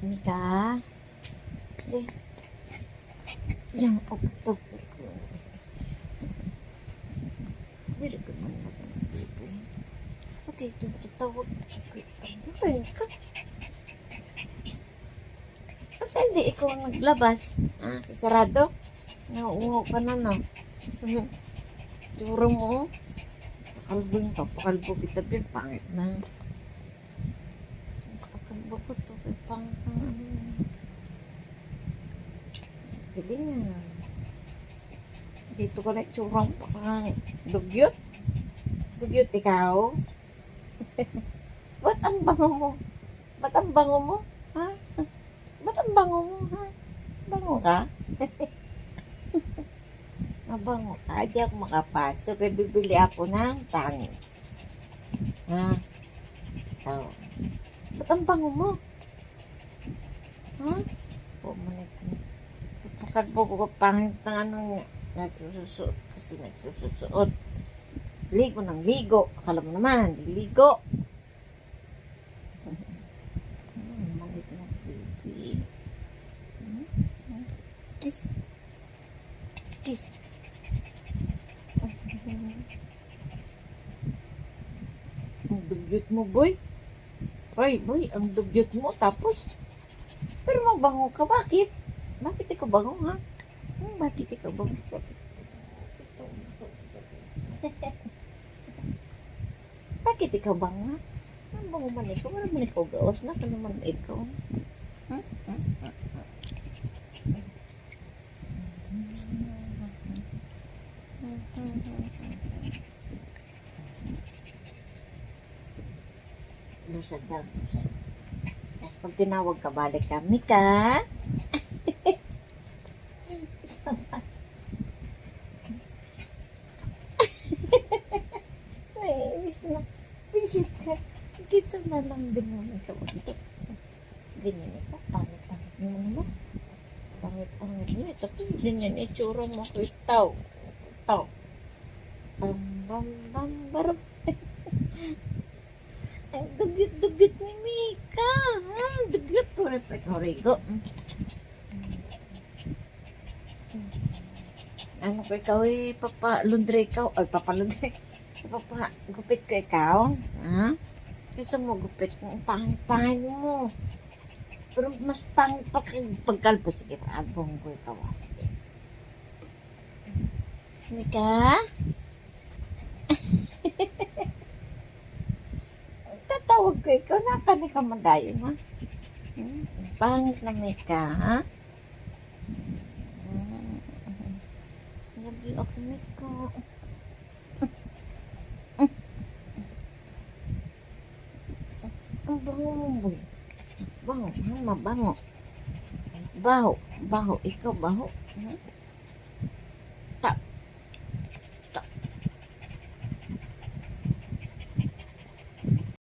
Mika? Di. Yang okto ko. Dili ko man na baby. Okay, ito tawag. Ba yun ka? Ba't hindi ikaw ang naglabas? Ah, sarado? Nauungo ka na na. Tsura mo. Pakalbo yung papakalbo kita. Pangit na. Ko to. Kay pangit ng ano. Galing nga. Dito ka na tsura mo. Parang dugyot. Dugyot ikaw. Ba't ang bango mo? Ba't ang bango mo? Ha? Ba't ang bango mo? Ha? Bango ka? Mabango ka. Di ako makapasok. Eh, bibili ako ng pants. Ha? Ito. Ba't ang bango mo? Ha? Po mo na ito. Pagkakadbo ko pangit ng ano niya. Nagsusuot. Kasi nagsusuot. Ligo ng ligo. Akala mo naman, hindi ligo. Malit ng baby. Kiss. Kiss. Ang dugyot mo, boy. Ay, boy, ang dugyot mo. Tapos, pero mabango ka. Bakit? Bakit ikaw bango, ha? Hmm, bakit ikaw bango? bakit ikaw bango, ha? Ang bango man ikaw. Wala man ikaw gawas na. Kano man ikaw. Hmm? Hmm? Lusad daw. Tapos pag tinawag ka, balik ka, Mika? Ay, inis na. Visit ka. Dito na lang din mo. Ito. Ganyan ito. Pangit-pangit mo naman. Pangit-pangit mo ito. Ganyan itsura mo ko itaw. Itaw. Bam, bam, bam, baram. Ang dugyot-dugyot ni Mika. Ang dugyot ko rin pa ikaw, Rigo. Ano ko ikaw eh, papa laundry ikaw. Ay, papa laundry. Papa, gupit ko ikaw. Ha? Gusto mo gupit. Ang pangit-pangit mo. Pero mas pangit pa pagkalpo. Sige, abong ko ikaw. Sige. Mika? Tatawag ko ikaw. Nakani ka madayon, ha? Hmm? Pangit na Mika, ha? Hmm. Ako, Mika. Ang bango mo, boy. Bango, ha? Mabango. Baho. Baho. Ikaw, baho. Hmm?